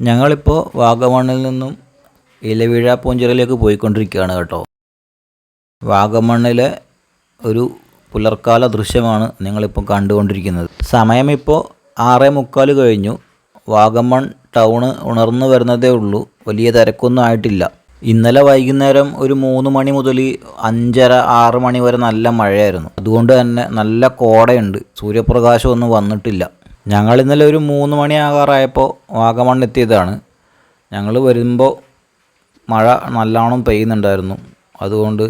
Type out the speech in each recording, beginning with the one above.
ഞങ്ങളിപ്പോൾ വാഗമണ്ണിൽ നിന്നും ഇലവീഴ പൂഞ്ചിറയിലേക്ക് പോയിക്കൊണ്ടിരിക്കുകയാണ് കേട്ടോ. വാഗമണ്ണിലെ ഒരു പുലർക്കാല ദൃശ്യമാണ് നിങ്ങളിപ്പോൾ കണ്ടുകൊണ്ടിരിക്കുന്നത്. സമയം ഇപ്പോൾ ആറേ മുക്കാൽ കഴിഞ്ഞു. വാഗമൺ ടൗണ് ഉണർന്നു വരുന്നതേ ഉള്ളൂ. വലിയ തിരക്കൊന്നും ആയിട്ടില്ല. ഇന്നലെ വൈകുന്നേരം ഒരു മൂന്ന് മണി മുതൽ അഞ്ചര ആറ് മണി വരെ നല്ല മഴയായിരുന്നു. അതുകൊണ്ട് തന്നെ നല്ല കോടയുണ്ട്. സൂര്യപ്രകാശമൊന്നും വന്നിട്ടില്ല. ഞങ്ങൾ ഇന്നലെ ഒരു മൂന്ന് മണിയാകാറായപ്പോൾ വാഗമൺ എത്തിയതാണ്. ഞങ്ങൾ വരുമ്പോൾ മഴ നല്ലോണം പെയ്യുന്നുണ്ടായിരുന്നു. അതുകൊണ്ട്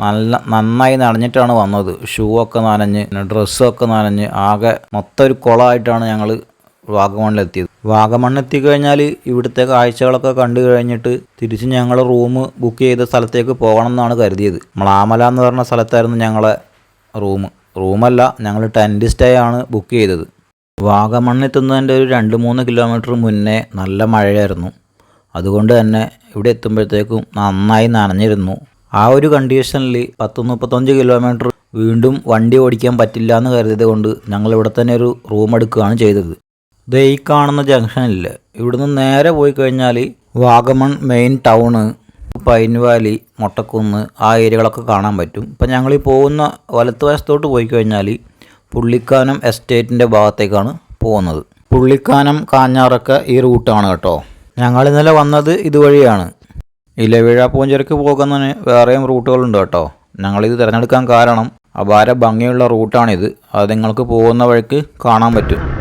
നല്ല നന്നായി നനഞ്ഞിട്ടാണ് വന്നത്. ഷൂ ഒക്കെ നനഞ്ഞ് ഡ്രസ്സൊക്കെ നനഞ്ഞ് ആകെ മൊത്തം ഒരു കുളമായിട്ടാണ് ഞങ്ങൾ വാഗമണ്ണിലെത്തിയത് വാഗമണ്ണെത്തി എത്തിക്കഴിഞ്ഞാൽ ഇവിടുത്തെ കാഴ്ചകളൊക്കെ കണ്ടു കഴിഞ്ഞിട്ട് തിരിച്ച് ഞങ്ങൾ റൂം ബുക്ക് ചെയ്ത സ്ഥലത്തേക്ക് പോകണം എന്നാണ് കരുതിയത്. മ്ലാമല എന്ന് പറഞ്ഞ സ്ഥലത്തായിരുന്നു ഞങ്ങളെ റൂം. റൂമല്ല ഞങ്ങൾ ടെന്റ് സ്റ്റേ ആണ് ബുക്ക് ചെയ്തത്. വാഗമണ്ണെത്തുന്നതിന്റെ ഒരു രണ്ട് മൂന്ന് കിലോമീറ്റർ മുന്നേ നല്ല മഴയായിരുന്നു. അതുകൊണ്ട് തന്നെ ഇവിടെ എത്തുമ്പോഴത്തേക്കും നന്നായി നനഞ്ഞിരുന്നു. ആ ഒരു കണ്ടീഷനിൽ പത്ത് മുപ്പത്തഞ്ച് കിലോമീറ്റർ വീണ്ടും വണ്ടി ഓടിക്കാൻ പറ്റില്ല എന്ന് കരുതിയത് കൊണ്ട് ഞങ്ങൾ ഇവിടെ തന്നെ ഒരു റൂം എടുക്കുകയാണ് ചെയ്തത്. ദേ ഈ കാണുന്ന ജംഗ്ഷനില്ലേ ഇവിടുന്ന് നേരെ പോയി കഴിഞ്ഞാൽ Vagamon main town pine valley Mottakkunnu ആ ഏരിയകളൊക്കെ കാണാൻ പറ്റും. ഇപ്പം ഞങ്ങൾ ഈ പോകുന്ന വലത്തുവശത്തോട്ട് പോയി കഴിഞ്ഞാൽ പുള്ളിക്കാനം എസ്റ്റേറ്റിന്റെ ഭാഗത്തേക്കാണ് പോകുന്നത്. പുള്ളിക്കാനം കാഞ്ഞാറൊക്കെ ഈ റൂട്ടാണ് കേട്ടോ. ഞങ്ങൾ ഇന്നലെ വന്നത് ഇതുവഴിയാണ്. ഇലവിഴ പൂഞ്ചിറക്ക് പോകുന്നതിന് വേറെയും റൂട്ടുകളുണ്ട് കേട്ടോ. ഞങ്ങളിത് തിരഞ്ഞെടുക്കാൻ കാരണം അപാര ഭംഗിയുള്ള റൂട്ടാണിത്. അത് നിങ്ങൾക്ക് പോകുന്ന വഴിക്ക് കാണാൻ പറ്റും.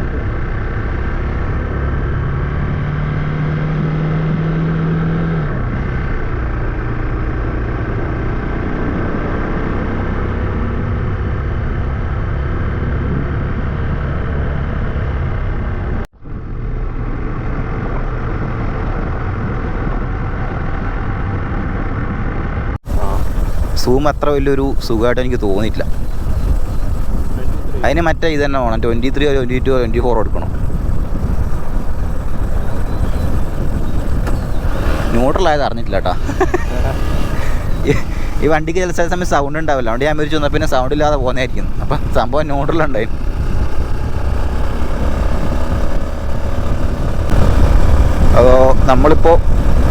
സൂം അത്ര വലിയൊരു സുഖമായിട്ട് എനിക്ക് തോന്നിയിട്ടില്ല. അതിന് മറ്റേ ഇത് തന്നെ വേണം. Twenty three twenty two twenty four എടുക്കണം ന്യൂട്രലായത് അറിഞ്ഞിട്ടില്ല കേട്ടോ ഈ വണ്ടിക്ക് ചില ചില സമയം സൗണ്ട് ഉണ്ടാവില്ല. അതുകൊണ്ട് ഞാൻ മരിച്ചു വന്നാൽ പിന്നെ സൗണ്ട് ഇല്ലാതെ പോകുന്നതായിരിക്കും. അപ്പം സംഭവം ന്യൂട്രലുണ്ടായി അപ്പോൾ നമ്മളിപ്പോൾ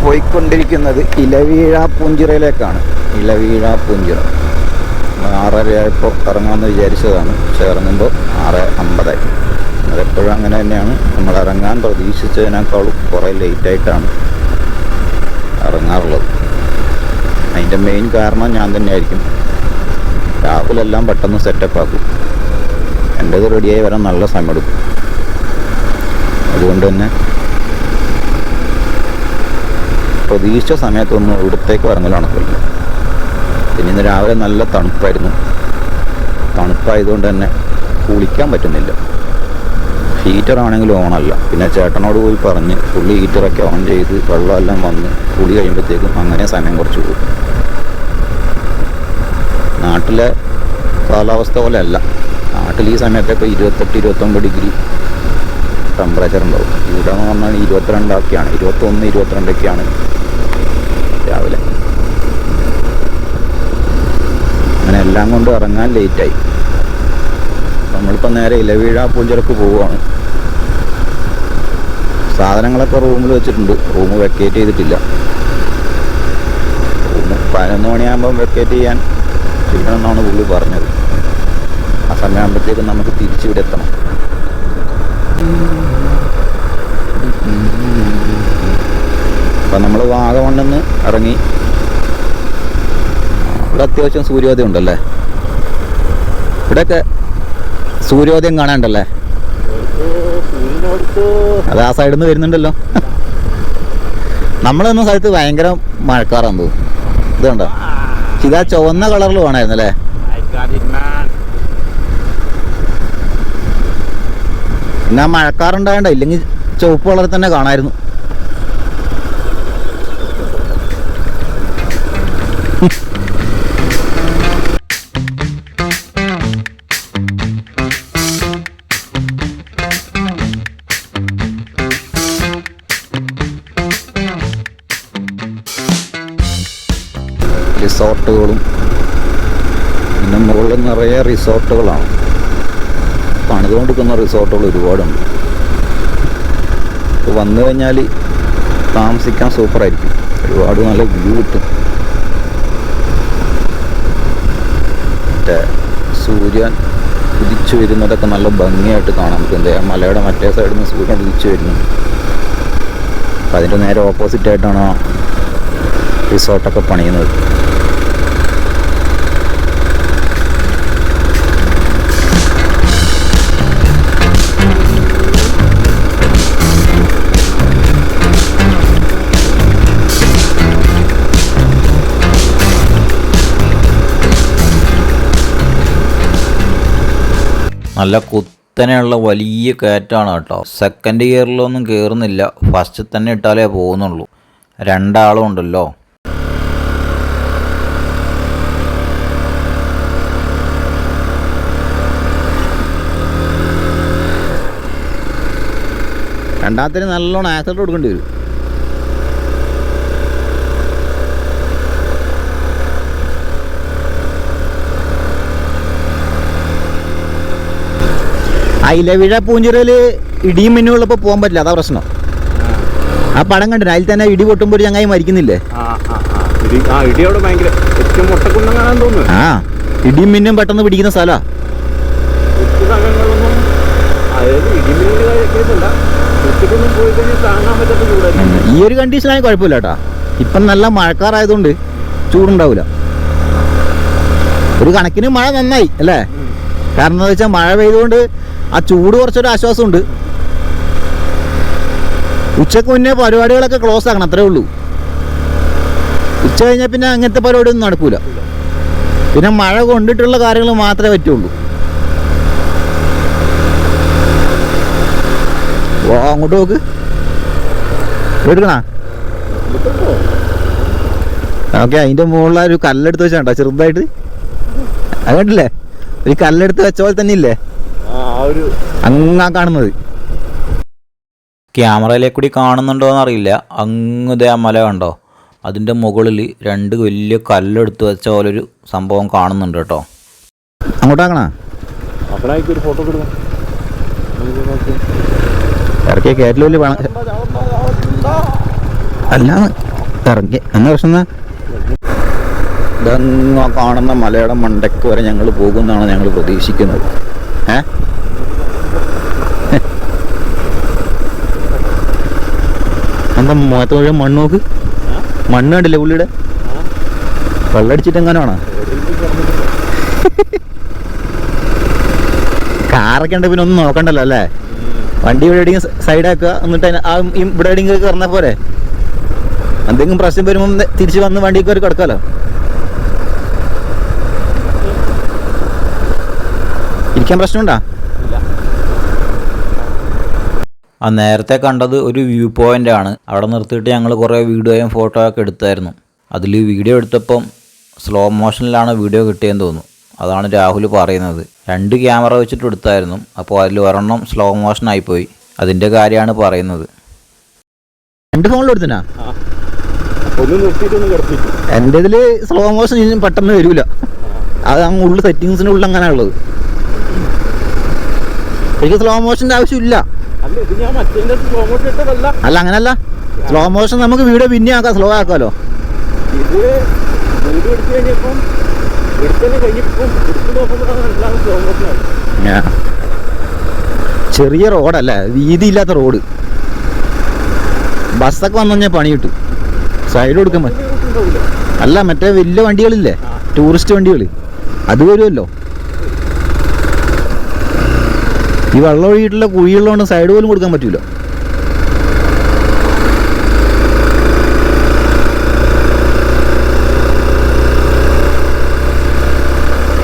പോയിക്കൊണ്ടിരിക്കുന്നത് ഇലവീഴ പൂഞ്ചിറയിലേക്കാണ് ഇലവീഴ പൂഞ്ചിറ. ആറരയായപ്പോൾ ഇറങ്ങാമെന്ന് വിചാരിച്ചതാണ്. പക്ഷെ ഇറങ്ങുമ്പോൾ ആറ് അമ്പതായി. അതെപ്പോഴും അങ്ങനെ തന്നെയാണ്. നമ്മൾ ഇറങ്ങാൻ പ്രതീക്ഷിച്ചതിനേക്കാളും കുറേ ലേറ്റായിട്ടാണ് ഇറങ്ങാറുള്ളത്. അതിന്റെ മെയിൻ കാരണം ഞാൻ തന്നെയായിരിക്കും. രാഹുലെല്ലാം പെട്ടെന്ന് സെറ്റപ്പ് ആക്കും. എന്റേത് റെഡിയായി വരാൻ നല്ല സമയമെടുക്കും. അതുകൊണ്ട് തന്നെ പ്രതീക്ഷിച്ച സമയത്തൊന്നും ഇവിടത്തേക്ക് ഇറങ്ങൽ നടക്കില്ല. പിന്നെ ഇന്ന് രാവിലെ നല്ല തണുപ്പായിരുന്നു. തണുപ്പായതുകൊണ്ട് തന്നെ കുളിക്കാൻ പറ്റുന്നില്ല. ഹീറ്റർ ആണെങ്കിലും ഓണല്ല പിന്നെ ചേട്ടനോട് പോയി പറഞ്ഞ് പുള്ളി ഹീറ്ററൊക്കെ ഓൺ ചെയ്ത് വെള്ളമെല്ലാം വന്ന് കുളി കഴിയുമ്പോഴത്തേക്കും അങ്ങനെ സമയം കുറച്ച് പോകും നാട്ടിലെ കാലാവസ്ഥ പോലെ അല്ല. നാട്ടിൽ ഈ സമയത്തൊക്കെ ഇരുപത്തെട്ട് ഇരുപത്തൊമ്പത് ഡിഗ്രി ടെമ്പറേച്ചർ ഉണ്ടാവും. ഇവിടെ എന്ന് പറഞ്ഞാൽ ഇരുപത്തിരണ്ടൊക്കെയാണ്. ഇരുപത്തൊന്ന് ഇരുപത്തിരണ്ടൊക്കെയാണ് രാവിലെ അങ്ങനെ എല്ലാം കൊണ്ട് ഇറങ്ങാൻ ലേറ്റായി നമ്മളിപ്പോൾ നേരെ ഇലവീഴ പൂഞ്ചിറക്ക് പോവുകയാണ് സാധനങ്ങളൊക്കെ റൂമിൽ വെച്ചിട്ടുണ്ട്. റൂം വെക്കേറ്റ് ചെയ്തിട്ടില്ല. റൂം പതിനൊന്ന് മണിയാകുമ്പം വെക്കേറ്റ് ചെയ്യാൻ ചെയ്യണമെന്നാണ് പുള്ളി പറഞ്ഞത്. ആ സമയമാകുമ്പോഴത്തേക്കും നമുക്ക് തിരിച്ചിവിടെ എത്തണം. അപ്പം നമ്മൾ വാഗമണ്ണെന്ന് ഇറങ്ങി ഇവിടെ അത്യാവശ്യം സൂര്യോദയം ഉണ്ടല്ലേ? ഇവിടെയൊക്കെ സൂര്യോദയം കാണാണ്ടല്ലേ അത് ആ സൈഡിൽ നിന്ന് വരുന്നുണ്ടല്ലോ നമ്മളെന്ന സ്ഥലത്ത് ഭയങ്കര മഴക്കാറാന്ന് തോന്നുന്നു. ഇത് കണ്ടോ? ഇതാ ചുവന്ന കളറിൽ വേണമായിരുന്നു അല്ലേ പിന്നെ മഴക്കാറുണ്ടായണ്ട ഇല്ലെങ്കിൽ ചുവപ്പ് കളറിൽ തന്നെ കാണായിരുന്നു റിസോർട്ടുകളും പിന്നെ മുകളിൽ നിറയെ റിസോർട്ടുകളാണ്. പണിതുകൊണ്ടിരിക്കുന്ന റിസോർട്ടുകൾ ഒരുപാടുണ്ട്. വന്നു കഴിഞ്ഞാൽ താമസിക്കാൻ സൂപ്പറായിരിക്കും. ഒരുപാട് നല്ല വ്യൂ കിട്ടും. മറ്റേ സൂര്യൻ ഉദിച്ചു വരുന്നതൊക്കെ നല്ല ഭംഗിയായിട്ട് കാണാം. നമുക്ക് എന്താ മലയുടെ മറ്റേ സൈഡിൽ നിന്ന് സൂര്യൻ ഉദിച്ചു വരുന്നു. അപ്പം അതിന്റെ നേരെ ഓപ്പോസിറ്റായിട്ടാണ് റിസോർട്ടൊക്കെ പണിയുന്നത്. നല്ല കുത്തനെയുള്ള വലിയ കയറ്റാണ് കേട്ടോ. സെക്കൻഡ് ഗിയറിലൊന്നും കയറുന്നില്ല ഫസ്റ്റ് തന്നെ ഇട്ടാലേ പോകുന്നുള്ളൂ. രണ്ടാളും ഉണ്ടല്ലോ. രണ്ടാമത്തേന് നല്ലോണം ആക്സിഡന്റ് കൊടുക്കേണ്ടി വരും. അയിലവിഴ പൂഞ്ചിറയിൽ ഇടിയും മിന്നുള്ളപ്പോൾ പോകാൻ പറ്റില്ല. അതാ പ്രശ്നം. ആ. പടം കണ്ടില്ല അതിൽ തന്നെ ഇടി പൊട്ടുമ്പോൾ ഒരു ചങ്ങായി മരിക്കുന്നില്ലേ? ആ ഇടിയും മിന്നും പെട്ടെന്ന് പിടിക്കുന്ന സ്ഥലാ. ഈ ഒരു കണ്ടീഷനായി കുഴപ്പമില്ല കേട്ടാ. ഇപ്പം നല്ല മഴക്കാറായതുകൊണ്ട് ചൂടുണ്ടാവില്ല ഒരു കണക്കിന് മഴ നന്നായി അല്ലേ? കാരണം എന്താ വെച്ചാൽ മഴ പെയ്തുകൊണ്ട് ആ ചൂട് കുറച്ചൊരു ആശ്വാസമുണ്ട്. ഉച്ചയ്ക്ക് മുന്നേ പരിപാടികളൊക്കെ ക്ലോസ് ആക്കണം അത്രേ ഉള്ളൂ. ഉച്ച കഴിഞ്ഞാൽ പിന്നെ അങ്ങനത്തെ പരിപാടിയൊന്നും നടക്കൂല. പിന്നെ മഴ കൊണ്ടിട്ടുള്ള കാര്യങ്ങൾ മാത്രമേ പറ്റുള്ളൂ. ഓ അങ്ങോട്ട് നോക്ക്. എടുക്കണ? ഓക്കെ അതിന്റെ മുകളിൽ ഒരു കല്ലെടുത്ത് വെച്ചാണ്ടോ ചെറുതായിട്ട്. അത് കണ്ടില്ലേ? ഒരു കല്ലെടുത്ത് വെച്ച പോലെ തന്നെ ഇല്ലേ? അങ്ങാ കാണുന്നത്. ക്യാമറയിലേക്ക് കൂടി കാണുന്നുണ്ടോ എന്നറിയില്ല. അങ്ങ് ദേ ആ മല കണ്ടോ? അതിന്റെ മുകളിൽ രണ്ട് വലിയ കല്ലെടുത്ത് വെച്ച ഒരു സംഭവം കാണുന്നുണ്ട് കേട്ടോ. അങ്ങോട്ടാക്കണ ഒരു ഫോട്ടോ ഇറക്കിയ കയറ്റിൽ വലിയ അല്ല ഇറങ്ങി എന്നാ പ്രശ്നം ഇതങ്ങ കാണുന്ന മലയുടെ മണ്ടയ്ക്ക് വരെ ഞങ്ങൾ പോകുമെന്നാണ് ഞങ്ങൾ പ്രതീക്ഷിക്കുന്നത്. ഏ? എന്താ മുഖത്ത് മുഴുവൻ മണ്ണ് നോക്ക്? മണ്ണ് കണ്ടില്ലേ പുള്ളിയുടെ? വെള്ളടിച്ചിട്ട് എങ്ങനെയാണോ കാറൊക്കെ ഉണ്ട് പിന്നെ ഒന്നും നോക്കണ്ടല്ലോ അല്ലേ? വണ്ടി ഇവിടെ എവിടെയെങ്കിലും സൈഡാക്കുക എന്നിട്ട് ആ ഇവിടെ എവിടെയെങ്കിലും കയറുന്ന പോരെ എന്തെങ്കിലും പ്രശ്നം വരുമ്പോൾ തിരിച്ച് വന്ന് വണ്ടി കയറി കിടക്കാലോ. ഇരിക്കാൻ പ്രശ്നമുണ്ടാ? ആ നേരത്തെ കണ്ടത് ഒരു വ്യൂ പോയിന്റ് ആണ്. അവിടെ നിർത്തിയിട്ട് ഞങ്ങൾ കുറേ വീഡിയോയും ഫോട്ടോ ഒക്കെ എടുത്തായിരുന്നു. അതിൽ വീഡിയോ എടുത്തപ്പം സ്ലോ മോഷനിലാണ് വീഡിയോ കിട്ടിയെന്ന് തോന്നുന്നു. അതാണ് രാഹുൽ പറയുന്നത്. രണ്ട് ക്യാമറ വെച്ചിട്ട് എടുത്തായിരുന്നു. അപ്പോൾ അതിൽ ഒരെണ്ണം സ്ലോ മോഷൻ ആയിപ്പോയി അതിന്റെ കാര്യമാണ് പറയുന്നത്. രണ്ട് ഫോണിൽ എടുത്തിനാ? എന്റെ ഇതിൽ സ്ലോ മോഷൻ പെട്ടെന്ന് വരില്ല അത് അങ്ങ് ഉള്ളിൽ സെറ്റിങ്സിന്റെ ഉള്ളിൽ അങ്ങനെ ഉള്ളത് എനിക്ക് സ്ലോ മോഷന്റെ ആവശ്യമില്ല. അല്ല അങ്ങനല്ല. സ്ലോ മോഷൻ നമുക്ക് വീഡിയോ പിന്നെ ആക്കാം സ്ലോ ആക്കാമല്ലോ. ചെറിയ റോഡല്ല വീതിയില്ലാത്ത റോഡ്. ബസ്സൊക്കെ വന്നു കഴിഞ്ഞാൽ പണി കിട്ടും. സൈഡ് കൊടുക്കാൻ അല്ല മറ്റേ വലിയ വണ്ടികളില്ലേ? ടൂറിസ്റ്റ് വണ്ടികൾ അത് വരുമല്ലോ. ഈ വെള്ളം ഒഴുകിയിട്ടുള്ള കുഴിയുള്ളതുകൊണ്ട് സൈഡ് പോലും കൊടുക്കാൻ പറ്റൂല.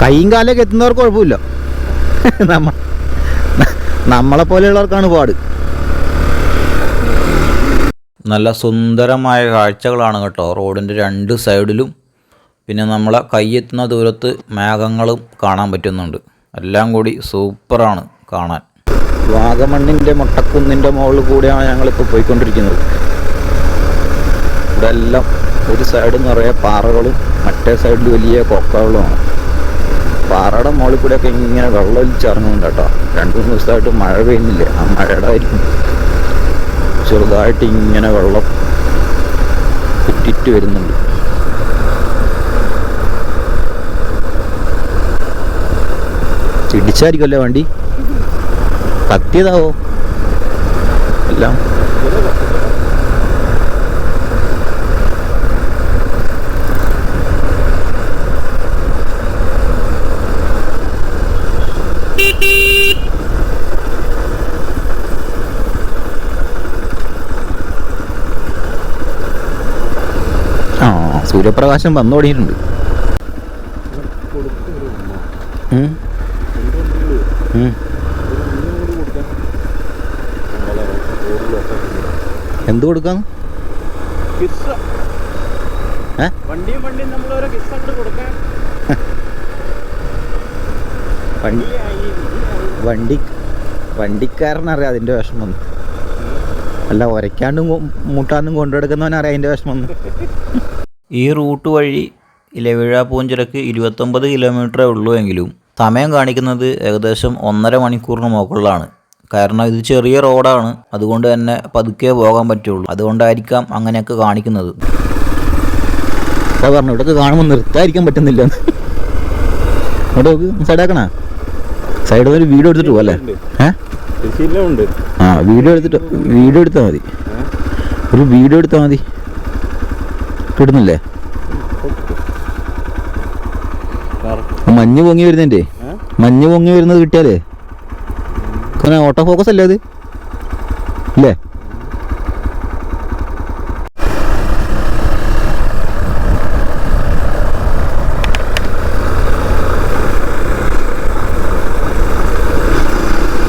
കൈയും കാലൊക്കെ എത്തുന്നവർക്ക് കുഴപ്പമില്ല. നമ്മ നമ്മളെ പോലെയുള്ളവർക്കാണ് പാട്. നല്ല സുന്ദരമായ കാഴ്ചകളാണ് കേട്ടോ റോഡിന്റെ രണ്ട് സൈഡിലും. പിന്നെ നമ്മളെ കൈയെത്തുന്ന ദൂരത്ത് മേഘങ്ങളും കാണാൻ പറ്റുന്നുണ്ട്. എല്ലാം കൂടി സൂപ്പറാണ്. കാണാൻ. വാഗമണ്ണിന്റെ മുട്ടക്കുന്നിന്റെ മുകളിൽ കൂടെയാണ് ഞങ്ങളിപ്പോൾ പോയിക്കൊണ്ടിരിക്കുന്നത്. ഇവിടെ എല്ലാം ഒരു സൈഡ് നിറയെ പാറകളും മറ്റേ സൈഡിൽ വലിയ കൊക്കകളുമാണ്. പാറയുടെ മുകളിൽ കൂടെയൊക്കെ ഇങ്ങനെ വെള്ളം ഒലിച്ചിറങ്ങുന്നുണ്ട് കേട്ടോ. രണ്ട് മൂന്ന് ദിവസമായിട്ട് മഴ പെയ്യുന്നില്ല. ആ മഴയുടെ ചെറുതായിട്ട് ഇങ്ങനെ വെള്ളം കുറ്റിറ്റ് വരുന്നുണ്ട്. ഇടിച്ചായിരിക്കുമല്ലേ വണ്ടി? കത്തിയതാവോ. എല്ലാം. സൂര്യപ്രകാശം വന്നു തുടങ്ങിയിട്ടുണ്ട്. കൊടുക്കാന്ന്? വണ്ടിയും വണ്ടിയും നമ്മൾ ഓരോ കിസ് അങ്ങോട്ട് കൊടുക്കാൻ. വണ്ടി വണ്ടി വണ്ടിക്കാരനറിയാം അതിന്റെ വിഷമം. അല്ല ഒരയ്ക്കാണ്ടും മുട്ടാണ്ടും കൊണ്ടുനടക്കുന്നവനറിയാം അതിന്റെ വിഷമം. ഈ റൂട്ട് വഴി ഇലവിഴ പൂഞ്ചിറക്ക് ഇരുപത്തൊമ്പത് കിലോമീറ്ററേ ഉള്ളൂ എങ്കിലും സമയം കാണിക്കുന്നത് ഏകദേശം ഒന്നര മണിക്കൂറിന് മുകളിലാണ്. കാരണം ഇത് ചെറിയ റോഡാണ്. അതുകൊണ്ട് തന്നെ പതുക്കെ പോകാൻ പറ്റുള്ളൂ. അതുകൊണ്ടായിരിക്കാം അങ്ങനെയൊക്കെ കാണിക്കുന്നത്. പറഞ്ഞു ഇവിടൊക്കെ കാണുമ്പോൾ നിർത്താതിരിക്കാൻ പറ്റുന്നില്ല. ഇവിടെ നോക്ക് സൈഡാക്കണ സൈഡിൽ ഒരു വീഡിയോ എടുത്തിട്ട് പോകല്ലേ ആ വീഡിയോ എടുത്തിട്ട് വീഡിയോ എടുത്താൽ മതി. ഒരു വീഡിയോ എടുത്താൽ മതി. കിടുന്നില്ലേ ആ മഞ്ഞ് പൊങ്ങി വരുന്നതിന്റെ മഞ്ഞ് പൊങ്ങി വരുന്നത് കിട്ടിയാലേ? അങ്ങനെ ഓട്ടോ ഫോക്കസ് അല്ലേ അത്? അല്ലേ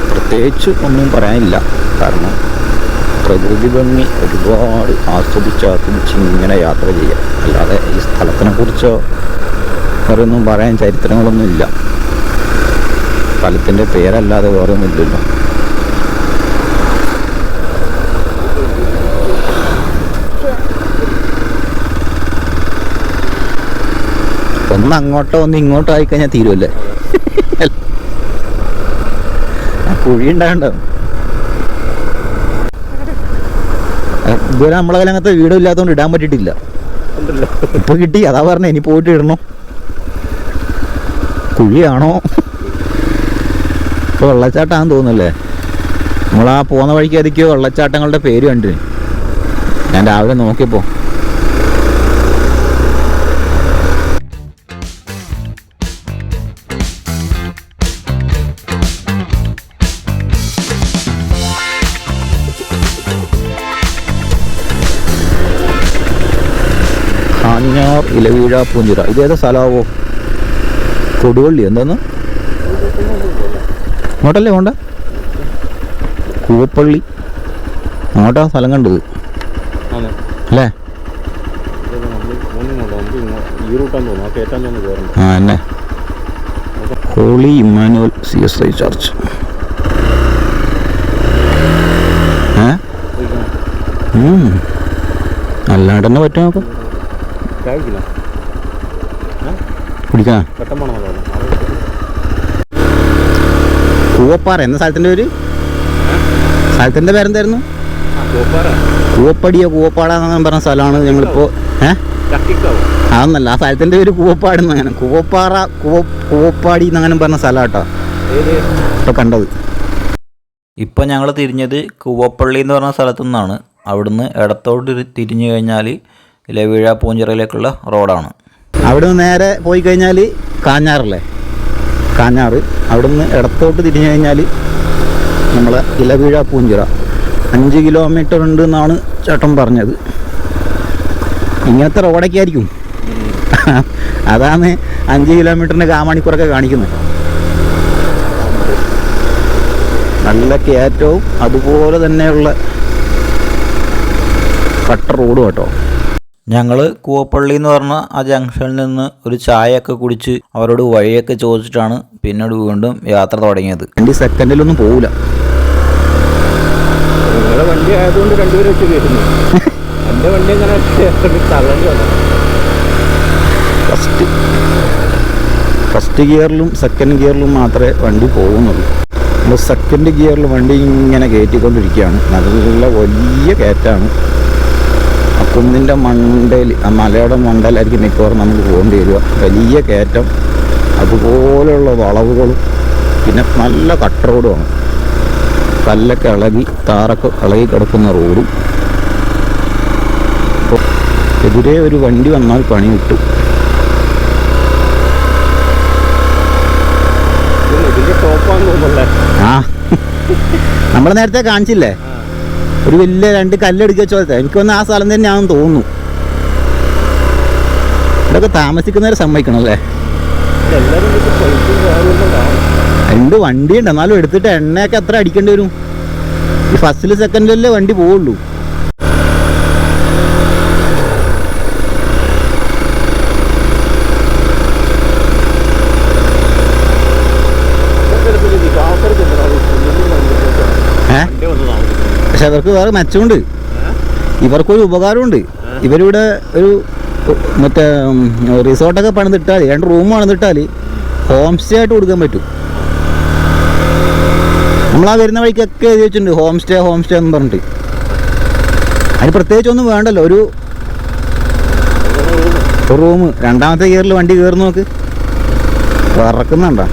പ്രത്യേകിച്ച് ഒന്നും പറയാനില്ല. കാരണം പ്രകൃതി ഭംഗി ഒരുപാട് ആസ്വദിച്ച് ആസ്വദിച്ച് ഇങ്ങനെ യാത്ര ചെയ്യാം അല്ലാതെ ഈ സ്ഥലത്തിനെ കുറിച്ചോ ഒന്നും പറയാൻ ചരിത്രങ്ങളൊന്നും ഇല്ല സ്ഥലത്തിന്റെ പേരല്ലാതെ വേറെ ഒന്നുമില്ലല്ലോ ഒന്ന് അങ്ങോട്ടോ ഒന്ന് ഇങ്ങോട്ടോ ആയിക്കഴിഞ്ഞാൽ തീരുമല്ലേ കുഴി ഉണ്ടാകണ്ടോ? ഇതുവരെ നമ്മളെ കയ്യിൽ അങ്ങനത്തെ വീഡിയോ ഇല്ലാത്തതുകൊണ്ട് ഇടാൻ പറ്റിയിട്ടില്ല. ഇപ്പൊ കിട്ടി അതാ പറഞ്ഞ ഇനി പോയിട്ട് ഇടണോ. കുഴിയാണോ? ഇപ്പൊ വെള്ളച്ചാട്ടാന്ന് തോന്നുന്നല്ലേ? നമ്മളാ പോകുന്ന വഴിക്ക് അതൊക്കെയോ വെള്ളച്ചാട്ടങ്ങളുടെ പേര് കണ്ടിന്. ഞാൻ രാവിലെ നോക്കിയപ്പോ. കാഞ്ഞാർ ഇലവീഴ പൂഞ്ചിറ. ഇതേതാ സ്ഥലമാവോ? കൊടുവള്ളി എന്താന്ന് അങ്ങോട്ടല്ലേ പോണ്ട? കൂവപ്പള്ളി അങ്ങോട്ടാ സ്ഥലം കണ്ടത്? അല്ലേ? നമുക്ക് ആ എന്നെ holy Emmanuel C S I church. അല്ലാണ്ട് തന്നെ പറ്റും കുടിക്കാൻ കുടിക്കാം പെട്ടെന്ന് കൂവപ്പാറ എന്ന സ്ഥലത്തിന്റെ പേര്? സ്ഥലത്തിന്റെ പേരെന്തായിരുന്നു? കൂവപ്പടിയോ കൂവപ്പാട എന്ന് പറഞ്ഞ സ്ഥലമാണ് ഞങ്ങളിപ്പോൾ ഏഹ് അതൊന്നല്ല ആ സ്ഥലത്തിന്റെ പേര് കൂവപ്പാട് എന്നങ്ങനെ കൂവപ്പാറ കൂവ കൂവപ്പാടി എന്നങ്ങനെ പറഞ്ഞ സ്ഥലം കേട്ടോ. ഇപ്പോൾ കണ്ടത്. ഇപ്പം ഞങ്ങൾ തിരിഞ്ഞത് കൂവപ്പള്ളി എന്ന് പറഞ്ഞ സ്ഥലത്തു നിന്നാണ്. അവിടുന്ന് ഇടത്തോട്ട് തിരിഞ്ഞു കഴിഞ്ഞാൽ ഇലവിഴ പൂഞ്ചിറയിലേക്കുള്ള റോഡാണ്. അവിടുന്ന് നേരെ പോയി കഴിഞ്ഞാൽ കാഞ്ഞാറല്ലേ? കാഞ്ഞാറ്. അവിടുന്ന് ഇടത്തോട്ട് തിരിഞ്ഞു കഴിഞ്ഞാൽ നമ്മളെ ഇലവീഴ പൂഞ്ചിറ. അഞ്ച് കിലോമീറ്റർ ഉണ്ട് എന്നാണ് ചേട്ടൻ പറഞ്ഞത്. ഇങ്ങനത്തെ റോഡൊക്കെ ആയിരിക്കും അതാണ് അഞ്ച് കിലോമീറ്ററിന്റെ കാമണിക്കൂറൊക്കെ കാണിക്കുന്നത്. നല്ല കയറ്റവും അതുപോലെ തന്നെയുള്ള കട്ട റോഡും കേട്ടോ. ഞങ്ങൾ കൂവപ്പള്ളി എന്ന് പറഞ്ഞ ആ ജംഗ്ഷനിൽ നിന്ന് ഒരു ചായയൊക്കെ കുടിച്ച് അവരോട് വഴിയൊക്കെ ചോദിച്ചിട്ടാണ് പിന്നീട് വീണ്ടും യാത്ര തുടങ്ങിയത്. വണ്ടി സെക്കൻഡിലൊന്നും പോവില്ല നിങ്ങളുടെ വണ്ടി ആയതുകൊണ്ട് രണ്ടുപേരും വെച്ച് കയറ്റുന്നു എന്റെ വണ്ടി വന്നു ഫസ്റ്റ് ഫസ്റ്റ് ഗിയറിലും സെക്കൻഡ് ഗിയറിലും മാത്രമേ വണ്ടി പോകുന്നുള്ളൂ നമ്മൾ സെക്കൻഡ് ഗിയറിൽ വണ്ടി ഇങ്ങനെ കയറ്റിക്കൊണ്ടിരിക്കുകയാണ് നല്ല വലിയ കയറ്റാണ് കുന്നിന്റെ മണ്ടയിൽ ആ മലയുടെ മണ്ടയിലായിരിക്കും മിക്കവാറും നമുക്ക് പോകേണ്ടി വരിക. വലിയ കയറ്റം അതുപോലെയുള്ള വളവുകളും പിന്നെ നല്ല കട്ട റോഡുമാണ് കല്ലൊക്കെ ഇളകി താറൊക്കെ ഇളകി കിടക്കുന്ന റോഡും. എതിരെ ഒരു വണ്ടി വന്നാൽ പണി കിട്ടും. ആ. നമ്മൾ നേരത്തെ കാണിച്ചില്ലേ? ഒരു വലിയ രണ്ട് കല്ലെടുക്കുക എനിക്ക് വന്ന് ആ സ്ഥലം തന്നെയാണെന്ന് തോന്നുന്നു. ഇതൊക്കെ താമസിക്കുന്നവരെ സമ്മതിക്കണം അല്ലേ? രണ്ട് വണ്ടി ഉണ്ട് എന്നാലും എടുത്തിട്ട് എണ്ണയൊക്കെ എത്ര അടിക്കേണ്ടി വരും? ഈ ഫസ്റ്റിൽ സെക്കൻഡിലല്ലേ വണ്ടി പോവുള്ളൂ. പക്ഷെ അവർക്ക് വേറെ മെച്ചമുണ്ട്. ഇവർക്കൊരു ഉപകാരമുണ്ട്. ഇവരിവിടെ ഒരു മറ്റേ റിസോർട്ടൊക്കെ പണിതിട്ടാൽ രണ്ട് റൂം പണിതിട്ടാൽ ഹോം സ്റ്റേ ആയിട്ട് കൊടുക്കാൻ പറ്റും. നമ്മളാ വരുന്ന വഴിക്കൊക്കെ എഴുതി വെച്ചിട്ടുണ്ട് ഹോം സ്റ്റേ ഹോം സ്റ്റേ എന്ന് പറഞ്ഞിട്ട്. അതിന് പ്രത്യേകിച്ച് ഒന്നും വേണ്ടല്ലോ ഒരു റൂം. രണ്ടാമത്തെ ഗിയറിൽ വണ്ടി കയറി നോക്ക്. വിറക്കുന്നുണ്ടോ?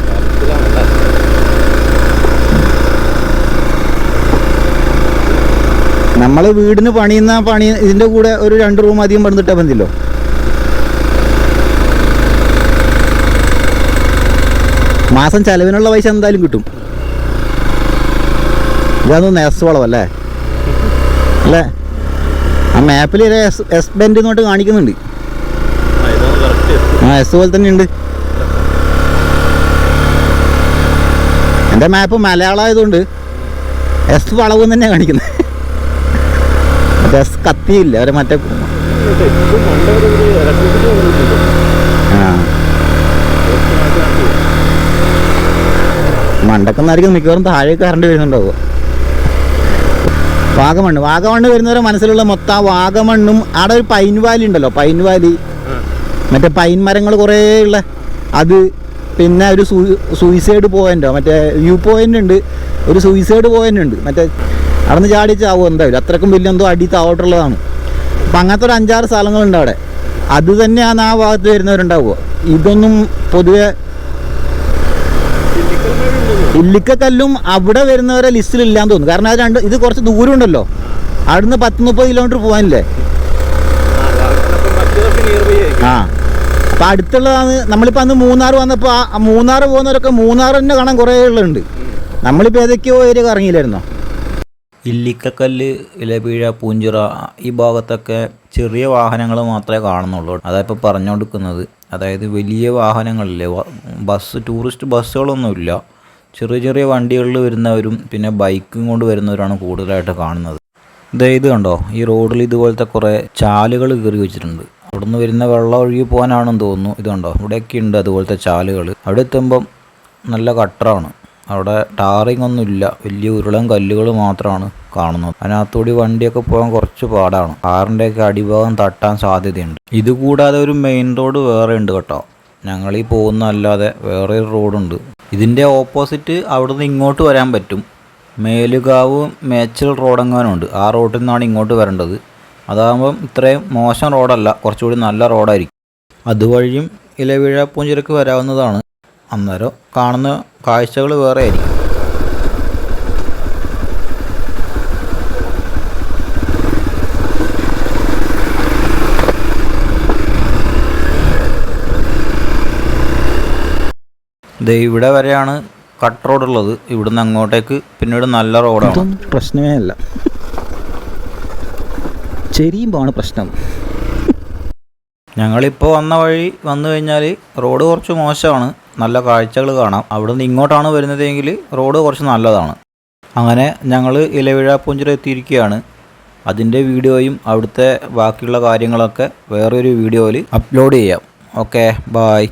നമ്മൾ വീടിന് പണിയുന്ന പണി ഇതിന്റെ കൂടെ ഒരു രണ്ട് റൂം അധികം പണിതിട്ടാൽ മതിയല്ലോ മാസം ചെലവിനുള്ള പൈസ എന്തായാലും കിട്ടും. ഇതൊന്നും എസ് വളവല്ലേ? അല്ലേ? ആ മാപ്പിൽ എസ് എസ് ബെൻഡ് എന്നോട്ട് കാണിക്കുന്നുണ്ട്. ആ എസ് പോലെ തന്നെ ഉണ്ട്. എന്റെ മാപ്പ് മലയാളമായതുകൊണ്ട് എസ് വളവ് തന്നെ കാണിക്കുന്നത് എസ് കത്തിയില്ല അവരെ മറ്റേ മണ്ടക്കുന്നായിരിക്കും മിക്കവാറും താഴെ കറണ്ട് വരുന്നുണ്ടാവുക. വാഗമണ്ണ്. വാഗമണ്ണ് വരുന്നവരെ മനസ്സിലുള്ള മൊത്തം ആ വാഗമണ്ണും അവിടെ ഒരു പൈൻ വാലി ഉണ്ടല്ലോ. പൈൻ വാലി മറ്റേ പൈൻ മരങ്ങൾ കുറേ ഉള്ള അത് പിന്നെ ഒരു സൂയിസൈഡ് പോയിന്റോ മറ്റേ വ്യൂ പോയിന്റ് ഉണ്ട്. ഒരു സൂയിസൈഡ് പോയിന്റ് ഉണ്ട്. മറ്റേ അവിടെ നിന്ന് ചാടി ചാവും എന്തായാലും അത്രക്കും വലിയ എന്തോ അടി താവോട്ടുള്ളതാണ്. അപ്പം അങ്ങനത്തെ ഒരു അഞ്ചാറ് സ്ഥലങ്ങളുണ്ട് അവിടെ. അത് തന്നെയാണ് ആ ഭാഗത്ത് വരുന്നവരുണ്ടാവുക. ഇതൊന്നും പൊതുവെ. ഇല്ലിക്കക്കല്ലും അവിടെ വരുന്നവരെ ലിസ്റ്റിൽ ഇല്ലാന്ന് തോന്നുന്നു. കാരണം അത് രണ്ട് ഇത് കുറച്ച് ദൂരം ഉണ്ടല്ലോ അവിടുന്ന് പത്ത് മുപ്പത് കിലോമീറ്റർ പോകാനില്ലേ? ആ, അപ്പം അടുത്തുള്ളതാണ് നമ്മളിപ്പോൾ അന്ന് മൂന്നാർ വന്നപ്പോൾ ആ മൂന്നാർ പോകുന്നവരൊക്കെ മൂന്നാർ തന്നെ കാണാൻ കുറേ ഉള്ളുണ്ട് നമ്മളിപ്പോൾ ഏതൊക്കെയോ ഏരിയ കറങ്ങിയില്ലായിരുന്നോ? ഇല്ലിക്കക്കല്ല് ഇലപീഴ പൂഞ്ചിറ ഈ ഭാഗത്തൊക്കെ ചെറിയ വാഹനങ്ങൾ മാത്രമേ കാണുന്നുള്ളൂ. അതായിപ്പോൾ പറഞ്ഞുകൊടുക്കുന്നത് അതായത് വലിയ വാഹനങ്ങളില്ലേ? Bus tourist ബസ്സുകളൊന്നുമില്ല. ചെറിയ ചെറിയ വണ്ടികളിൽ വരുന്നവരും പിന്നെ ബൈക്കും കൊണ്ട് വരുന്നവരാണ് കൂടുതലായിട്ട് കാണുന്നത്. ദേ ഇത് കണ്ടോ? ഈ റോഡിൽ ഇതുപോലത്തെ കുറേ ചാലുകൾ കയറി വെച്ചിട്ടുണ്ട്. അവിടുന്ന് വരുന്ന വെള്ളം ഒഴുകി പോകാനാണെന്ന് തോന്നുന്നു. ഇത് കണ്ടോ? ഇവിടെയൊക്കെ ഉണ്ട് അതുപോലത്തെ ചാലുകൾ അവിടെ എത്തുമ്പം നല്ല കട്ടറാണ്. അവിടെ ടാറിങ് ഒന്നും ഇല്ല. വലിയ ഉരുളൻ കല്ലുകൾ മാത്രമാണ് കാണുന്നത്. അതിനകത്തൂടി വണ്ടിയൊക്കെ പോകാൻ കുറച്ച് പാടാണ്. കാറിന്റെയൊക്കെ അടിഭാഗം തട്ടാൻ സാധ്യതയുണ്ട്. ഇതുകൂടാതെ ഒരു മെയിൻ റോഡ് വേറെ ഉണ്ട് കേട്ടോ. ഞങ്ങൾ ഈ പോകുന്ന അല്ലാതെ വേറെ ഒരു റോഡുണ്ട്. ഇതിന്റെ ഓപ്പോസിറ്റ് അവിടുന്ന് ഇങ്ങോട്ട് വരാൻ പറ്റും. മേലുകാവ് മേച്ചൽ റോഡെങ്ങാനുണ്ട്. ആ റോഡിൽ നിന്നാണ് ഇങ്ങോട്ട് വരേണ്ടത്. അതാകുമ്പം ഇത്രയും മോശം റോഡല്ല. കുറച്ചുകൂടി നല്ല റോഡായിരിക്കും. അതുവഴിയും ഇലവിഴ പൂഞ്ചിരക്ക് വരാവുന്നതാണ്. അന്നേരം കാണുന്ന കാഴ്ചകൾ വേറെ ആയിരിക്കും. ദേ ഇവിടെ വരെയാണ് കട്ട് റോഡുള്ളത് ഇവിടുന്ന് അങ്ങോട്ടേക്ക് പിന്നീട് നല്ല റോഡാണ്. പ്രശ്നമേ അല്ല. ചെരിയുമ്പോഴാണ് പ്രശ്നം. ഞങ്ങളിപ്പോൾ വന്ന വഴി വന്നു കഴിഞ്ഞാൽ റോഡ് കുറച്ച് മോശമാണ്. നല്ല കാഴ്ചകൾ കാണാം. അവിടെ നിന്ന് ഇങ്ങോട്ടാണ് വരുന്നതെങ്കിൽ റോഡ് കുറച്ച് നല്ലതാണ്. അങ്ങനെ ഞങ്ങൾ ഇലവിഴ പുഞ്ചിര എത്തിയിരിക്കുകയാണ്. അതിന്റെ വീഡിയോയും അവിടുത്തെ ബാക്കിയുള്ള കാര്യങ്ങളൊക്കെ വേറൊരു വീഡിയോയിൽ അപ്ലോഡ് ചെയ്യാം. Okay bye